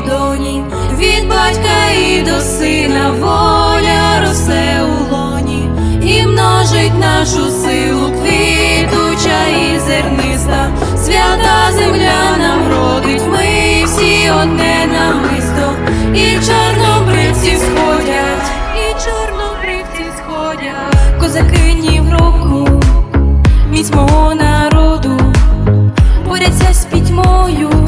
долоні, від батька і до сина воля росте у лоні і множить нашу силу квітуча і зерниста, свята земля нам родить, ми всі одне намисто, і чорнобривці сходять, і чорнобривці сходять, козаки в року, міць мого народу боряться з пітьмою.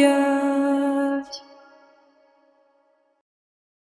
Yeah.